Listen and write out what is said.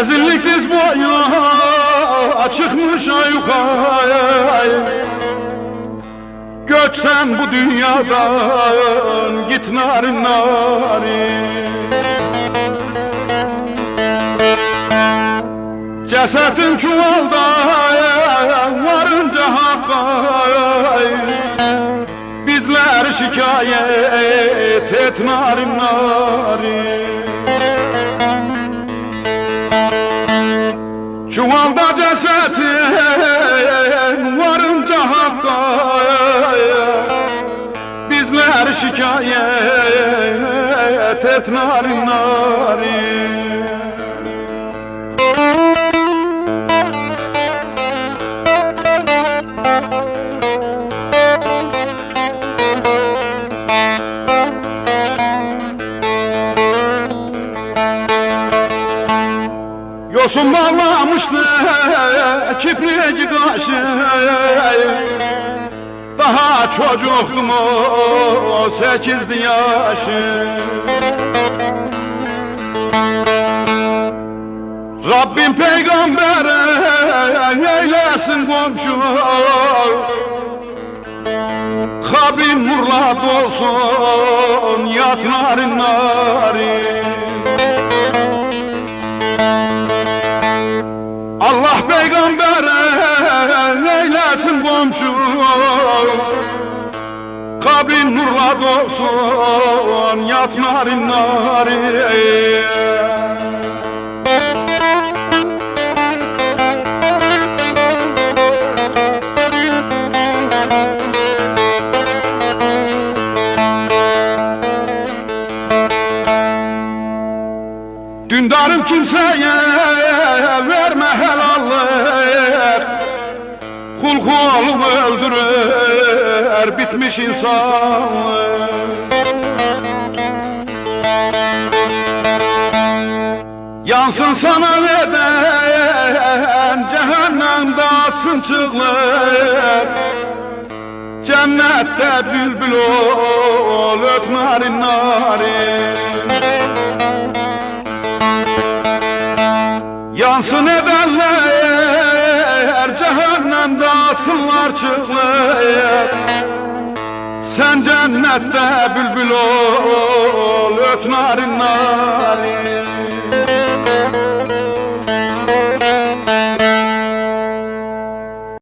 Rezillik diz boyuna çıkmış yukarı. Göçsen bu dünyadan git narin narin Cesetin çuvalda varınca hakka Bizler şikayet et narin narin Çuvalda cesetin varınca hakka Bizler şikayet et narin narin Yosun bağlamıştı kipriği kaşı Daha çocuktum o sekizdi yaşı. Rabbim peygambere eylesin komşu. Kabrin murlat olsun yat narin narin eylesin komşu Kabrin nurla dolsun yat narin narin. Dündarım kimseye verme helallik Kul kulunu öldürür bitmiş insanlık Yansın sana veren cehennemde atsın çığlık? Cennette bülbül ol öt narin narin çığlık Sen cennette bülbül ol öt narin narin